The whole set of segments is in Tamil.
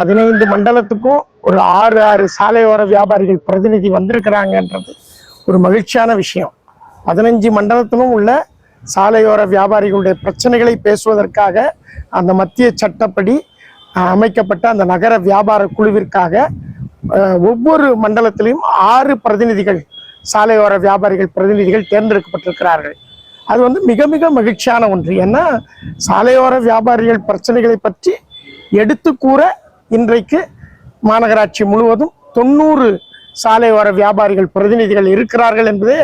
பதினைந்து மண்டலத்துக்கும் ஒரு ஆறு ஆறு சாலையோர வியாபாரிகள் பிரதிநிதி வந்திருக்கிறாங்கன்றது ஒரு மகிழ்ச்சியான விஷயம். பதினஞ்சு மண்டலத்திலும் உள்ள சாலையோர வியாபாரிகளுடைய பிரச்சனைகளை பேசுவதற்காக அந்த மத்திய சட்டப்படி அமைக்கப்பட்ட அந்த நகர வியாபார குழுவிற்காக ஒவ்வொரு மண்டலத்திலையும் ஆறு பிரதிநிதிகள் சாலையோர வியாபாரிகள் பிரதிநிதிகள் தேர்ந்தெடுக்கப்பட்டிருக்கிறார்கள். அது வந்து மிக மிக மகிழ்ச்சியான ஒன்று. ஏன்னா சாலையோர வியாபாரிகள் பிரச்சனைகளை பற்றி எடுத்து கூற இன்றைக்கு மாநகராட்சி முழுவதும் தொண்ணூறு சாலையோர வியாபாரிகள் பிரதிநிதிகள் இருக்கிறார்கள் என்பதே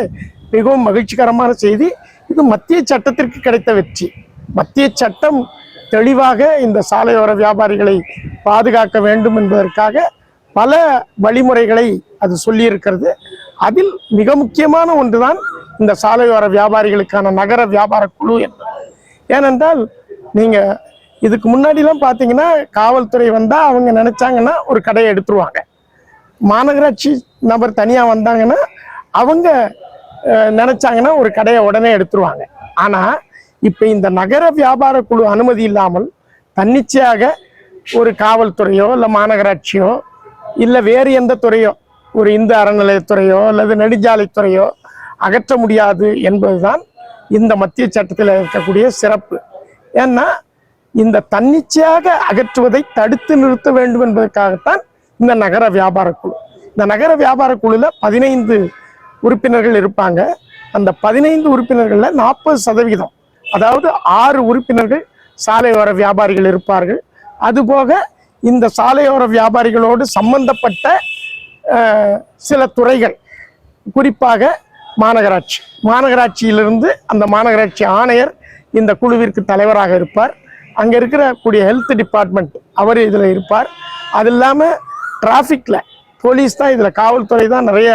மிகவும் மகிழ்ச்சிகரமான செய்தி. இது மத்திய சட்டத்திற்கு கிடைத்த வெற்றி. மத்திய சட்டம் தெளிவாக இந்த சாலையோர வியாபாரிகளை பாதுகாக்க வேண்டும் என்பதற்காக பல வழிமுறைகளை அது சொல்லியிருக்கிறது. அதில் மிக முக்கியமான ஒன்றுதான் இந்த சாலையோர வியாபாரிகளுக்கான நகர வியாபார குழு என்பது. ஏனென்றால் நீங்கள் இதுக்கு முன்னாடிலாம் பார்த்தீங்கன்னா காவல்துறை வந்தால் அவங்க நினச்சாங்கன்னா ஒரு கடையை எடுத்துருவாங்க. மாநகராட்சி நபர் தனியாக வந்தாங்கன்னா அவங்க நினச்சாங்கன்னா ஒரு கடையை உடனே எடுத்துருவாங்க. ஆனால் இப்போ இந்த நகர வியாபார குழு அனுமதி இல்லாமல் தன்னிச்சையாக ஒரு காவல்துறையோ இல்லை மாநகராட்சியோ இல்லை வேறு எந்த துறையோ ஒரு இந்து அறநிலையத்துறையோ அல்லது நெடுஞ்சாலைத்துறையோ அகற்ற முடியாது என்பதுதான் இந்த மத்திய சட்டத்தில் இருக்கக்கூடிய சிறப்பு. ஏன்னா இந்த தன்னிச்சையாக அகற்றுவதை தடுத்து நிறுத்த வேண்டும் என்பதற்காகத்தான் இந்த நகர வியாபார குழு. இந்த நகர வியாபார குழுல பதினைந்து உறுப்பினர்கள் இருப்பாங்க. அந்த பதினைந்து உறுப்பினர்கள்ல நாற்பது சதவிகிதம் அதாவது ஆறு உறுப்பினர்கள் சாலையோர வியாபாரிகள் இருப்பார்கள். அதுபோக இந்த சாலையோர வியாபாரிகளோடு சம்பந்தப்பட்ட சில துறைகள் குறிப்பாக மாநகராட்சி. மாநகராட்சியிலிருந்து அந்த மாநகராட்சி ஆணையர் இந்த குழுவிற்கு தலைவராக இருப்பார். அங்க இருக்கிற கூடிய ஹெல்த் டிபார்ட்மெண்ட் அவர் இதுல இருப்பார். அது இல்லாம டிராஃபிக்ல போலீஸ் தான் இதுல காவல்துறை தான் நிறைய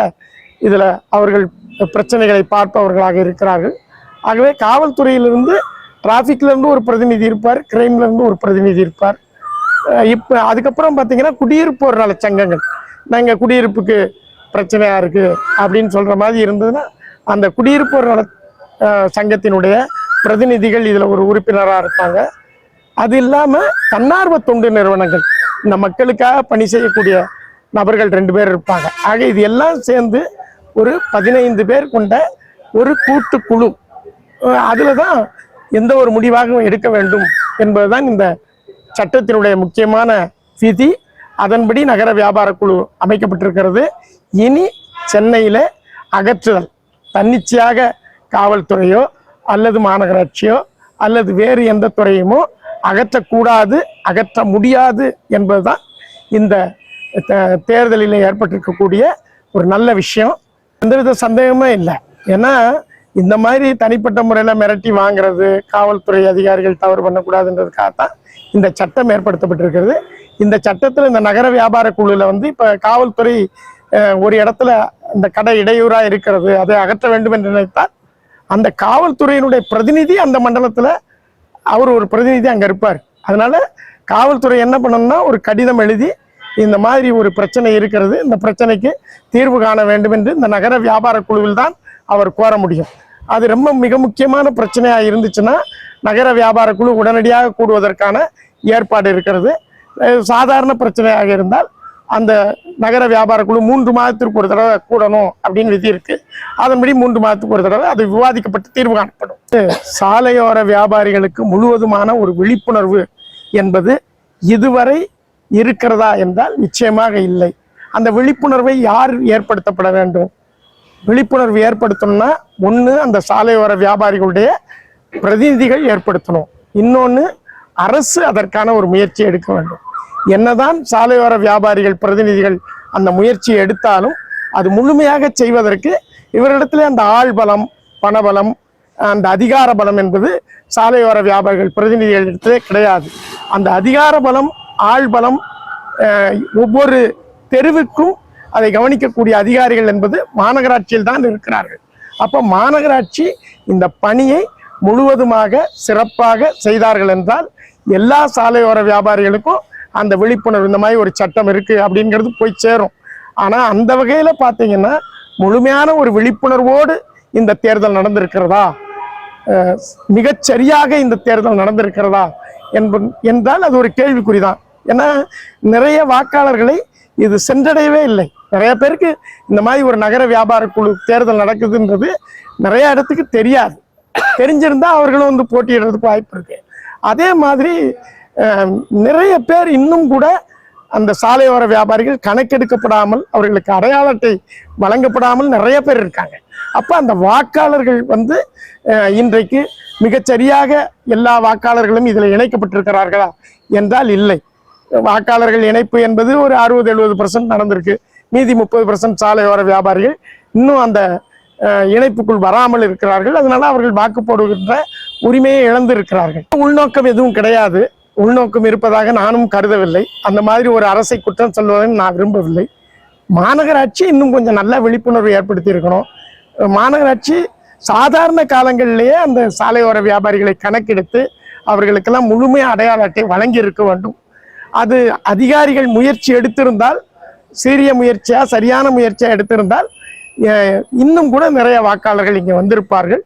இதுல அவர்கள் பிரச்சனைகளை பார்ப்பவர்களாக இருக்கிறார்கள். ஆகவே காவல்துறையிலிருந்து டிராஃபிக்ல இருந்து ஒரு பிரதிநிதி இருப்பார் கிரைம்ல இருந்து ஒரு பிரதிநிதி இருப்பார். இப்போ அதுக்கப்புறம் பார்த்தீங்கன்னா குடியிருப்போர் நல சங்கங்கள். நாங்கள் குடியிருப்புக்கு பிரச்சனையாக இருக்கு அப்படின்னு சொல்ற மாதிரி இருந்ததுன்னா அந்த குடியிருப்போர் நல சங்கத்தினுடைய பிரதிநிதிகள் இதில் ஒரு உறுப்பினராக இருப்பாங்க. அது இல்லாமல் தன்னார்வ தொண்டு நிறுவனங்கள். இந்த மக்களுக்காக பணி செய்யக்கூடிய நபர்கள் ரெண்டு பேர் இருப்பாங்க. ஆக இது எல்லாம் சேர்ந்து ஒரு பதினைந்து பேர் கொண்ட ஒரு கூட்டுக்குழு. குழு அதில் தான் எந்த ஒரு முடிவாகவும் எடுக்க வேண்டும் என்பதுதான் இந்த சட்டத்தினுடைய முக்கியமான விதி. அதன்படி நகர வியாபார குழு அமைக்கப்பட்டிருக்கிறது. இனி சென்னையில் அகற்றுதல். தன்னிச்சையாக காவல்துறையோ அல்லது மாநகராட்சியோ அல்லது வேறு எந்த துறையுமோ அகற்றக்கூடாது அகற்ற முடியாது என்பதுதான் இந்த தேர்தலில் ஏற்பட்டிருக்கக்கூடிய ஒரு நல்ல விஷயம். எந்தவித சந்தேகமே இல்லை. ஏன்னா இந்த மாதிரி தனிப்பட்ட முறையில் மிரட்டி வாங்குறது காவல்துறை அதிகாரிகள் தவறு பண்ணக்கூடாதுன்றதுக்காகத்தான் இந்த சட்டம் ஏற்படுத்தப்பட்டிருக்கிறது. இந்த சட்டத்தில் இந்த நகர வியாபார குழுவில் வந்து இப்போ காவல்துறை ஒரு இடத்துல இந்த கடை இடையூறாக இருக்கிறது அதை அகற்ற வேண்டும் என்று நினைத்தால் அந்த காவல்துறையினுடைய பிரதிநிதி அந்த மண்டலத்தில் அவர் ஒரு பிரதிநிதி அங்கே இருப்பார். அதனால் காவல்துறை என்ன பண்ணணும்னா ஒரு கடிதம் எழுதி இந்த மாதிரி ஒரு பிரச்சனை இருக்கிறது இந்த பிரச்சனைக்கு தீர்வு காண வேண்டும் என்று இந்த நகர வியாபார குழுவில் தான் அவர் கோர முடியும். அது ரொம்ப மிக முக்கியமான பிரச்சனையாக இருந்துச்சுன்னா நகர வியாபார குழு உடனடியாக கூடுவதற்கான ஏற்பாடு இருக்கிறது. சாதாரண பிரச்சனையாக இருந்தால் அந்த நகர வியாபார குழு மூன்று மாதத்திற்கு ஒரு தடவை கூடணும் அப்படின்னு விதி இருக்குது அதன்படி மூன்று மாதத்துக்கு ஒரு தடவை அது விவாதிக்கப்பட்டு தீர்வு காணப்படும். சாலையோர வியாபாரிகளுக்கு முழுவதுமான ஒரு விழிப்புணர்வு என்பது இதுவரை இருக்கிறதா என்றால் நிச்சயமாக இல்லை. அந்த விழிப்புணர்வை யார் ஏற்படுத்தப்பட வேண்டும்? விழிப்புணர்வு ஏற்படுத்தணும்னா ஒன்று அந்த சாலையோர வியாபாரிகளுடைய பிரதிநிதிகள் ஏற்படுத்தணும். இன்னொன்று அரசு அதற்கான ஒரு முயற்சி எடுக்க வேண்டும். என்னதான் சாலையோர வியாபாரிகள் பிரதிநிதிகள் அந்த முயற்சியை எடுத்தாலும் அது முழுமையாக செய்வதற்கு இவரிடத்துல அந்த ஆள்பலம் பணபலம் அந்த அதிகார பலம் என்பது சாலையோர வியாபாரிகள் பிரதிநிதிகளிடத்திலே கிடையாது. அந்த அதிகார பலம் ஆள் பலம் ஒவ்வொரு தெருவுக்கும் அதை கவனிக்கக்கூடிய அதிகாரிகள் என்பது மாநகராட்சியில் தான் இருக்கிறார்கள். அப்போ மாநகராட்சி இந்த பணியை முழுவதுமாக சிறப்பாக செய்தார்கள் என்றால் எல்லா சாலையோர வியாபாரிகளுக்கும் அந்த விழிப்புணர்வு இந்த மாதிரி ஒரு சட்டம் இருக்கு அப்படிங்கிறது போய் சேரும். ஆனால் அந்த வகையில் பார்த்தீங்கன்னா முழுமையான ஒரு விழிப்புணர்வோடு இந்த தேர்தல் நடந்திருக்கிறதா? மிகச்சரியாக இந்த தேர்தல் நடந்திருக்கிறதா என்ப என்றால் அது ஒரு கேள்விக்குறிதான். ஏன்னா நிறைய வாக்காளர்களை இது சென்றடையவே இல்லை. நிறைய பேருக்கு இந்த மாதிரி ஒரு நகர வியாபார குழு தேர்தல் நடக்குதுன்றது நிறைய இடத்துக்கு தெரியாது. தெரிஞ்சிருந்தா அவர்களும் வந்து போட்டியிடுறதுக்கு வாய்ப்பு இருக்கு. அதே மாதிரி நிறைய பேர் இன்னும் கூட அந்த சாலையோர வியாபாரிகள் கணக்கெடுக்கப்படாமல் அவர்களுக்கு அடையாள அட்டை வழங்கப்படாமல் நிறைய பேர் இருக்காங்க. அப்போ அந்த வாக்காளர்கள் வந்து இன்றைக்கு மிகச்சரியாக எல்லா வாக்காளர்களும் இதில் இணைக்கப்பட்டிருக்கிறார்களா என்றால் இல்லை. வாக்காளர்கள் இணைப்பு என்பது ஒரு அறுபது எழுபது பர்சன்ட் நடந்திருக்கு. மீதி முப்பது பர்சன்ட் சாலையோர வியாபாரிகள் இன்னும் அந்த இணைப்புக்குள் வராமல் இருக்கிறார்கள். அதனால அவர்கள் வாக்கு போடுகின்ற உரிமையை இழந்திருக்கிறார்கள். உள்நோக்கம் எதுவும் கிடையாது. உள்நோக்கம் இருப்பதாக நானும் கருதவில்லை. அந்த மாதிரி ஒரு அரசை குற்றம் சொல்வதை நான் விரும்பவில்லை. மாநகராட்சி இன்னும் கொஞ்சம் நல்ல விழிப்புணர்வு ஏற்படுத்தி இருக்கணும் மாநகராட்சி சாதாரண காலங்களிலேயே அந்த சாலையோர வியாபாரிகளை கணக்கெடுத்து அவர்களுக்கெல்லாம் முழுமையாக அடையாள அட்டை வழங்கி இருக்க வேண்டும். அது அதிகாரிகள் முயற்சி எடுத்திருந்தால் சீரிய முயற்சியாக சரியான முயற்சியாக எடுத்திருந்தால் இன்னும் கூட நிறைய வாக்காளர்கள் இங்கே வந்திருப்பார்கள்.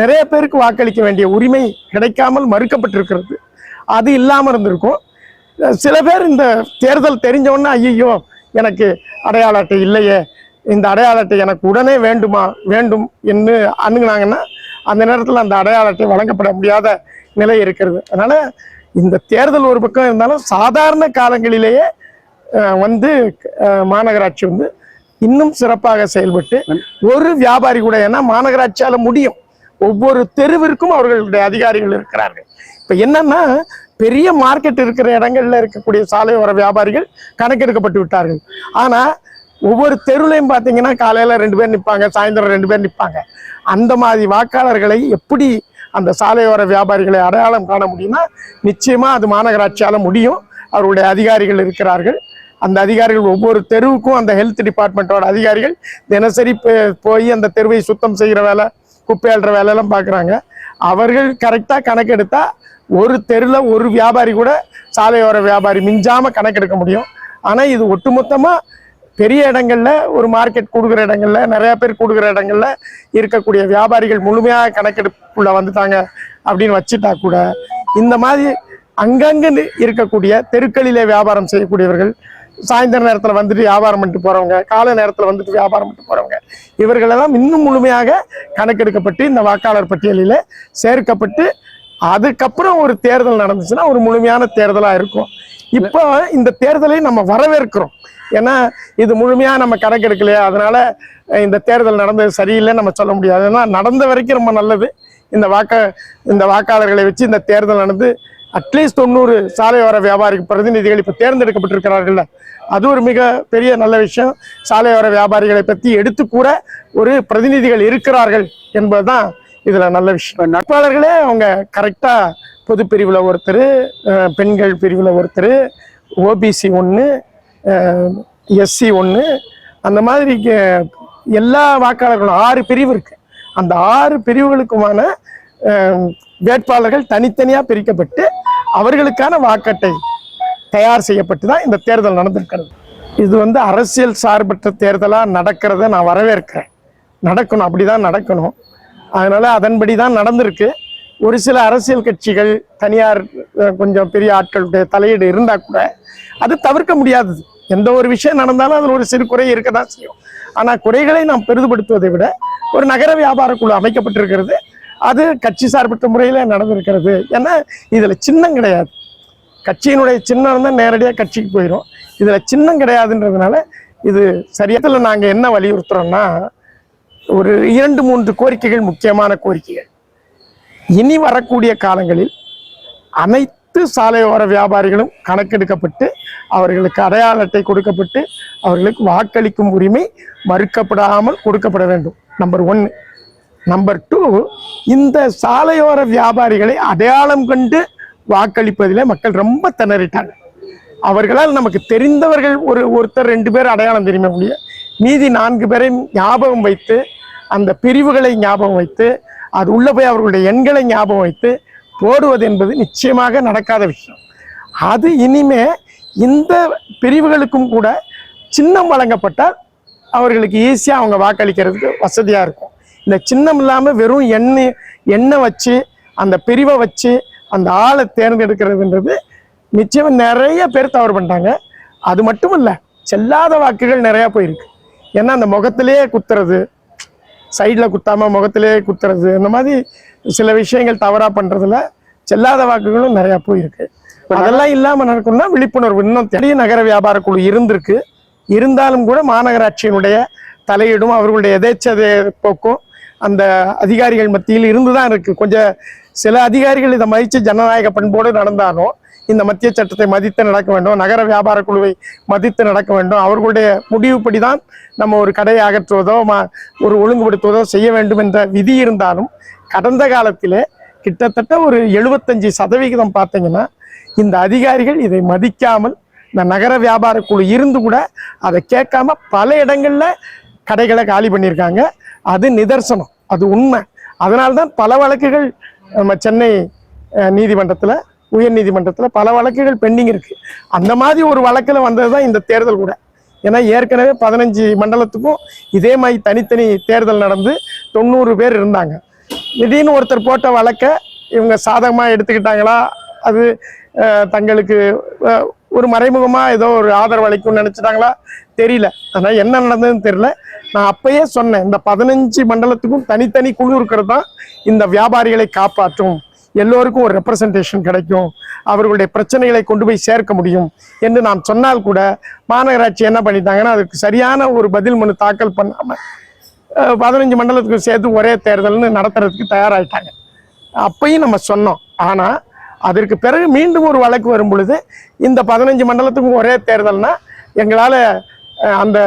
நிறைய பேருக்கு வாக்களிக்க வேண்டிய உரிமை கிடைக்காமல் மறுக்கப்பட்டிருக்கிறது. அது இல்லாமல் இருந்திருக்கும். சில பேர் இந்த தேர்தல் தெரிஞ்சவொன்னே ஐயோ எனக்கு அடையாள அட்டை இல்லையே இந்த அடையாள அட்டை எனக்கு உடனே வேண்டுமா வேண்டும் என்று அணுகுனாங்கன்னா அந்த நேரத்தில் அந்த அடையாள அட்டை வழங்கப்பட முடியாத நிலை இருக்கிறது. அதனால் இந்த தேர்தல் ஒரு பக்கம் இருந்தாலும் சாதாரண காலங்களிலேயே வந்து மாநகராட்சி வந்து இன்னும் சிறப்பாக செயல்பட்டு ஒரு வியாபாரி கூட ஏன்னா மாநகராட்சியால் முடியும். ஒவ்வொரு தெருவிற்கும் அவர்களுடைய அதிகாரிகள் இருக்கிறார்கள். இப்போ என்னன்னா பெரிய மார்க்கெட் இருக்கிற இடங்கள்ல இருக்கக்கூடிய சாலையோர வியாபாரிகள் கணக்கெடுக்கப்பட்டு விட்டார்கள். ஆனால் ஒவ்வொரு தெருலையும் பார்த்தீங்கன்னா காலையில் ரெண்டு பேர் நிற்பாங்க சாயந்தரம் ரெண்டு பேர் நிற்பாங்க அந்த மாதிரி வாக்காளர்களை எப்படி அந்த சாலையோர வியாபாரிகளை அடையாளம் காண முடியும்னா நிச்சயமாக அது மாநகராட்சியால் முடியும். அவருடைய அதிகாரிகள் இருக்கிறார்கள். அந்த அதிகாரிகள் ஒவ்வொரு தெருவுக்கும் அந்த ஹெல்த் டிபார்ட்மெண்ட்டோட அதிகாரிகள் தினசரி போ- போய் அந்த தெருவை சுத்தம் செய்கிற வேலை குப்பை அள்ளுற வேலையெல்லாம் பார்க்குறாங்க அவர்கள் கரெக்டாக கணக்கெடுத்தால் ஒரு தெருவில் ஒரு வியாபாரி கூட சாலையோர வியாபாரி மிஞ்சாமல் கணக்கெடுக்க முடியும். ஆனால் இது ஒட்டுமொத்தமாக பெரிய இடங்கள்ல ஒரு மார்க்கெட் கூடுகிற இடங்கள்ல நிறைய பேர் கூடுகிற இடங்கள்ல இருக்கக்கூடிய வியாபாரிகள் முழுமையாக கணக்கெடுப்புள்ள வந்துட்டாங்க அப்படின்னு வச்சுட்டா கூட இந்த மாதிரி அங்கங்கு இருக்கக்கூடிய தெருக்களிலே வியாபாரம் செய்யக்கூடியவர்கள் சாயந்தர நேரத்தில் வந்துட்டு வியாபாரம் பண்ணிட்டு போகிறவங்க காலை நேரத்தில் வந்துட்டு வியாபாரம் பண்ணிட்டு போகிறவங்க இவர்களெல்லாம் இன்னும் முழுமையாக கணக்கெடுக்கப்பட்டு இந்த வாக்காளர் பட்டியலில் சேர்க்கப்பட்டு அதுக்கப்புறம் ஒரு தேர்தல் நடந்துச்சுன்னா ஒரு முழுமையான தேர்தலாக இருக்கும். இப்போ இந்த தேர்தலை நம்ம வரவேற்கிறோம். ஏன்னா இது முழுமையாக நம்ம கணக்கெடுக்கலையா அதனால இந்த தேர்தல் நடந்தது சரியில்லை நம்ம சொல்ல முடியாது. ஏன்னா நடந்த வரைக்கும் ரொம்ப நல்லது. இந்த வாக்க இந்த வாக்காளர்களை வச்சு இந்த தேர்தல் நடந்து அட்லீஸ்ட் தொண்ணூறு சாலையோர வியாபாரி பிரதிநிதிகள் இப்போ தேர்ந்தெடுக்கப்பட்டிருக்கிறார்கள்ல. அது ஒரு மிக பெரிய நல்ல விஷயம். சாலையோர வியாபாரிகளை பற்றி எடுத்து கூட ஒரு பிரதிநிதிகள் இருக்கிறார்கள் என்பதுதான் இதில் நல்ல விஷயம். நட்பாளர்களே அவங்க கரெக்டாக பொது பிரிவில் ஒருத்தர் பெண்கள் பிரிவில் ஒருத்தர் ஓபிசி ஒன்று எஸ்சி ஒன்று அந்த மாதிரி எல்லா வாக்காளர்களும் ஆறு பிரிவு இருக்குது அந்த ஆறு பிரிவுகளுக்குமான வேட்பாளர்கள் தனித்தனியாக பிரிக்கப்பட்டு அவர்களுக்கான வாக்கட்டை தயார் செய்யப்பட்டு தான் இந்த தேர்தல் நடந்திருக்கிறது. இது வந்து அரசியல் சார்பற்ற தேர்தலாக நடக்கிறத நான் வரவேற்கிறேன். நடக்கணும் அப்படி தான் நடக்கணும். அதனால் அதன்படி தான் நடந்திருக்கு. ஒரு சில அரசியல் கட்சிகள் தனியார் கொஞ்சம் பெரிய ஆட்களுடைய தலையீடு இருந்தால் கூட அது தவிர்க்க முடியாதது. எந்த ஒரு விஷயம் நடந்தாலும் அதில் ஒரு சிறு குறை இருக்க தான் செய்யும். ஆனால் குறைகளை நாம் பெரிதுபடுத்துவதை விட ஒரு நகர வியாபார குழு அமைக்கப்பட்டிருக்கிறது. அது கட்சி சார்பற்ற முறையில் நடந்திருக்கிறது. ஏன்னா இதில் சின்னம் கிடையாது. கட்சியினுடைய சின்னம் தான் நேரடியாக கட்சிக்கு போயிடும் இதில் சின்னம் கிடையாதுன்றதுனால இது சரியத்தில் நாங்கள் என்ன வலியுறுத்துகிறோன்னா ஒரு இரண்டு மூன்று கோரிக்கைகள் முக்கியமான கோரிக்கைகள். இனி வரக்கூடிய காலங்களில் அனைத்து சாலையோர வியாபாரிகளும் கணக்கெடுக்கப்பட்டு அவர்களுக்கு அடையாள அட்டை கொடுக்கப்பட்டு அவர்களுக்கு வாக்களிக்கும் உரிமை மறுக்கப்படாமல் கொடுக்கப்பட வேண்டும். நம்பர் ஒன்று நம்பர் டூ இந்த சாலையோர வியாபாரிகளை அடையாளம் கண்டு வாக்களிப்பதிலே மக்கள் ரொம்ப திணறிட்டாங்க. அவர்களால் நமக்கு தெரிந்தவர்கள் ஒரு ஒருத்தர் ரெண்டு பேர் அடையாளம் தெரியுமே முடியும் மீதி நான்கு பேரையும் ஞாபகம் வைத்து அந்த பிரிவுகளை ஞாபகம் வைத்து அது உள்ளே போய் அவர்களுடைய எண்களை ஞாபகம் வைத்து போடுவது என்பது நிச்சயமாக நடக்காத விஷயம். அது இனிமே இந்த பிரிவுகளுக்கும் கூட சின்னம் வழங்கப்பட்டால் அவர்களுக்கு ஈஸியாக அவங்க வாக்களிக்கிறதுக்கு வசதியாக இருக்கும். இந்த சின்னம் இல்லாமல் வெறும் எண்ணெய் எண்ணெய் வச்சு அந்த பிரிவை வச்சு அந்த ஆளை தேர்ந்தெடுக்கிறதுன்றது நிச்சயம் நிறைய பேர் தவறு பண்ணிட்டாங்க. அது மட்டும் இல்லை செல்லாத வாக்குகள் நிறையா போயிருக்கு. ஏன்னா அந்த முகத்திலேயே குத்துறது சைடில் குத்தாம முகத்திலே குத்துறது இந்த மாதிரி சில விஷயங்கள் தவறா பண்றதுல செல்லாத வாக்குகளும் நிறைய போயிருக்கு. அதெல்லாம் இல்லாம நடக்கணும்னா விழிப்புணர்வு இன்னும் தெரிய நகர வியாபார குழு இருந்திருக்கு. இருந்தாலும் கூட மாநகராட்சியினுடைய தலையீடும் அவர்களுடைய எதேச்சதை போக்கும் அந்த அதிகாரிகள் மத்தியில் இருந்துதான் இருக்கு. கொஞ்சம் சில அதிகாரிகள் இதை மதித்து ஜனநாயக பண்போடு நடந்தாலும் இந்த மத்திய சட்டத்தை மதித்து நடக்க வேண்டும். நகர வியாபார குழுவை மதித்து நடக்க வேண்டும். அவர்களுடைய முடிவுப்படி தான் நம்ம ஒரு கடையை அகற்றுவதோ ம- ஒரு ஒழுங்குபடுத்துவதோ செய்ய வேண்டும் என்ற விதி இருந்தாலும் கடந்த காலத்திலே கிட்டத்தட்ட ஒரு எழுபத்தஞ்சு சதவிகிதம் பார்த்தீங்கன்னா இந்த அதிகாரிகள் இதை மதிக்காமல் இந்த நகர வியாபார குழு இருந்து கூட அதை கேட்காம பல இடங்களில் கடைகளை காலி பண்ணியிருக்காங்க. அது நிதர்சனம். அது உண்மை. அதனால்தான் பல வழக்குகள் நம்ம சென்னை நீதிமன்றத்தில் உயர்நீதிமன்றத்தில் பல வழக்குகள் பெண்டிங் இருக்கு. அந்த மாதிரி ஒரு வழக்கில் வந்தது தான் இந்த தேர்தல் கூட. ஏன்னா ஏற்கனவே பதினஞ்சு மண்டலத்துக்கும் இதே மாதிரி தனித்தனி தேர்தல் நடந்து தொண்ணூறு பேர் இருந்தாங்க. திடீர்னு ஒருத்தர் போட்ட வழக்கை இவங்க சாதகமாக எடுத்துக்கிட்டாங்களா? அது தங்களுக்கு ஒரு மறைமுகமாக ஏதோ ஒரு ஆதரவு அளிக்கும்னு நினச்சிட்டாங்களா? தெரியல. ஆனால் என்ன நடந்ததுன்னு தெரியல. நான் அப்பயே சொன்னேன் இந்த பதினஞ்சு மண்டலத்துக்கும் தனித்தனி குழு இருக்கிறது தான் இந்த வியாபாரிகளை காப்பாற்றும். எல்லோருக்கும் ஒரு ரெப்ரசன்டேஷன் கிடைக்கும். அவர்களுடைய பிரச்சனைகளை கொண்டு போய் சேர்க்க முடியும் என்று நாம் சொன்னால் கூட மாநகராட்சி என்ன பண்ணிட்டாங்கன்னா அதுக்கு சரியான ஒரு பதில் மனு தாக்கல் பண்ணாமல் பதினஞ்சு மண்டலத்துக்கு சேர்த்து ஒரே தேர்தல்னு நடத்துறதுக்கு தயாராகிட்டாங்க அப்பையும் நம்ம சொன்னோம். ஆனால் அதற்கு பிறகு மீண்டும் ஒரு வழக்கு வரும் பொழுது இந்த பதினஞ்சு மண்டலத்துக்கும் ஒரே தேர்தல்னால் எங்களால் அந்த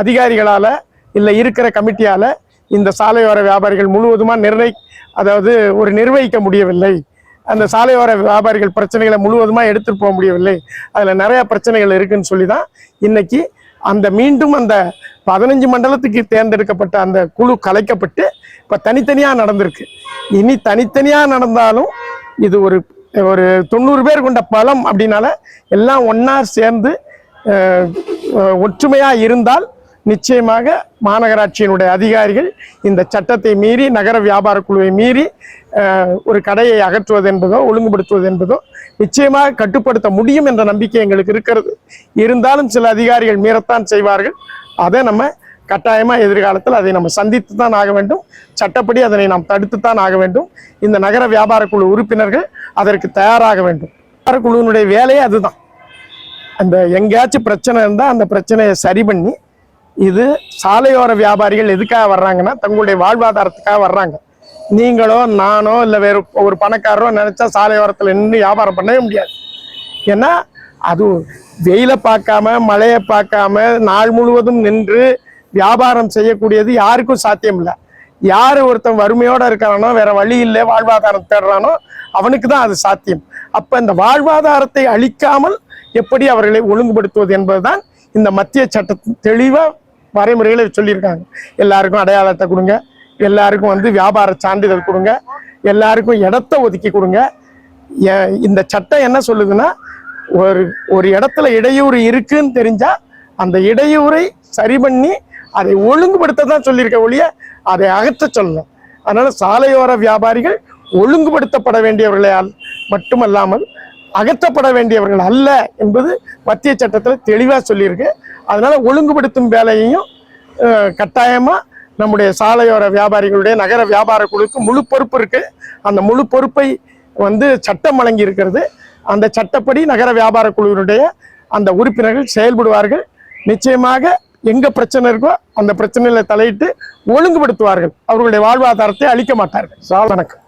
அதிகாரிகளால் இல்லை இருக்கிற கமிட்டியால் இந்த சாலையோர வியாபாரிகள் முழுவதுமாக நிர்ணய அதாவது ஒரு நிர்வகிக்க முடியவில்லை. அந்த சாலையோர வியாபாரிகள் பிரச்சனைகளை முழுவதுமாக எடுத்துகிட்டு போக முடியவில்லை. அதில் நிறையா பிரச்சனைகள் இருக்குன்னு சொல்லி தான் இன்னைக்கு அந்த மீண்டும் அந்த பதினஞ்சு மண்டலத்துக்கு தேர்ந்தெடுக்கப்பட்ட அந்த குழு கலைக்கப்பட்டு இப்போ தனித்தனியாக நடந்திருக்கு. இனி தனித்தனியாக நடந்தாலும் இது ஒரு ஒரு தொண்ணூறு பேர் கொண்ட பலம் அப்படின்னால எல்லாம் ஒன்றா சேர்ந்து ஒற்றுமையாக இருந்தால் நிச்சயமாக மாநகராட்சியினுடைய அதிகாரிகள் இந்த சட்டத்தை மீறி நகர வியாபார குழுவை மீறி ஒரு கடையை அகற்றுவது என்பதோ ஒழுங்குபடுத்துவது என்பதோ நிச்சயமாக கட்டுப்படுத்த முடியும் என்ற நம்பிக்கை எங்களுக்கு இருக்கிறது. இருந்தாலும் சில அதிகாரிகள் மீறத்தான் செய்வார்கள். அதை நம்ம கட்டாயமாக எதிர்காலத்தில் அதை நம்ம சந்தித்து தான் ஆக வேண்டும். சட்டப்படி அதனை நாம் தடுத்து தான் ஆக வேண்டும். இந்த நகர வியாபார குழு உறுப்பினர்கள் அதற்கு தயாராக வேண்டும். வியாபார குழுவினுடைய வேலையே அதுதான். அந்த எங்கேயாச்சும் பிரச்சனை இருந்தால் அந்த பிரச்சனையை சரி பண்ணி இது சாலையோர வியாபாரிகள் எதுக்காக வர்றாங்கன்னா தங்களுடைய வாழ்வாதாரத்துக்காக வர்றாங்க. நீங்களோ நானோ இல்லை வேறு ஒரு பணக்காரரோ நினச்சா சாலையோரத்தில் நின்று வியாபாரம் பண்ணவே முடியாது. ஏன்னா அது வெயிலை பார்க்காம மழையை பார்க்காம நாள் முழுவதும் நின்று வியாபாரம் செய்யக்கூடியது யாருக்கும் சாத்தியம் இல்லை. யார் ஒருத்தன் வறுமையோடு இருக்கானோ வேற வழி இல்லை வாழ்வாதாரம் தேடுறானோ அவனுக்கு தான் அது சாத்தியம். அப்போ இந்த வாழ்வாதாரத்தை அழிக்காமல் எப்படி அவர்களை ஒழுங்குபடுத்துவது என்பதுதான் இந்த மத்திய சட்டத்தின் தெளிவாக வரைமுறைகளை சொல்லியிருக்காங்க. எல்லாருக்கும் அடையாளத்தை கொடுங்க. எல்லாருக்கும் வந்து வியாபார சான்றிதழ் கொடுங்க. எல்லாருக்கும் இடத்த ஒதுக்கி கொடுங்க. இந்த சட்டம் என்ன சொல்லுதுன்னா ஒரு ஒரு இடத்துல இடையூறு இருக்குன்னு தெரிஞ்சால் அந்த இடையூறை சரி பண்ணி அதை ஒழுங்குபடுத்த தான் சொல்லியிருக்க ஒழிய அதை அகற்ற சொல்லணும். அதனால் சாலையோர வியாபாரிகள் ஒழுங்குபடுத்தப்பட வேண்டியவர்களால் மட்டுமல்லாமல் அகற்றப்பட வேண்டியவர்கள் அல்ல என்பது மத்திய சட்டத்தில் தெளிவாக சொல்லியிருக்கு. அதனால் ஒழுங்குபடுத்தும் வேலையையும் கட்டாயமாக நம்முடைய சாலையோர வியாபாரிகளுடைய நகர வியாபார குழுக்கு முழு பொறுப்பு இருக்குது அந்த முழு பொறுப்பை வந்து சட்டம் வழங்கி இருக்கிறது. அந்த சட்டப்படி நகர வியாபார குழுவினுடைய அந்த உறுப்பினர்கள் செயல்படுவார்கள். நிச்சயமாக எங்கே பிரச்சனை இருக்கோ அந்த பிரச்சனையில் தலையிட்டு ஒழுங்குபடுத்துவார்கள். அவர்களுடைய வாழ்வாதாரத்தை அளிக்க மாட்டார்கள். சால் வணக்கம்.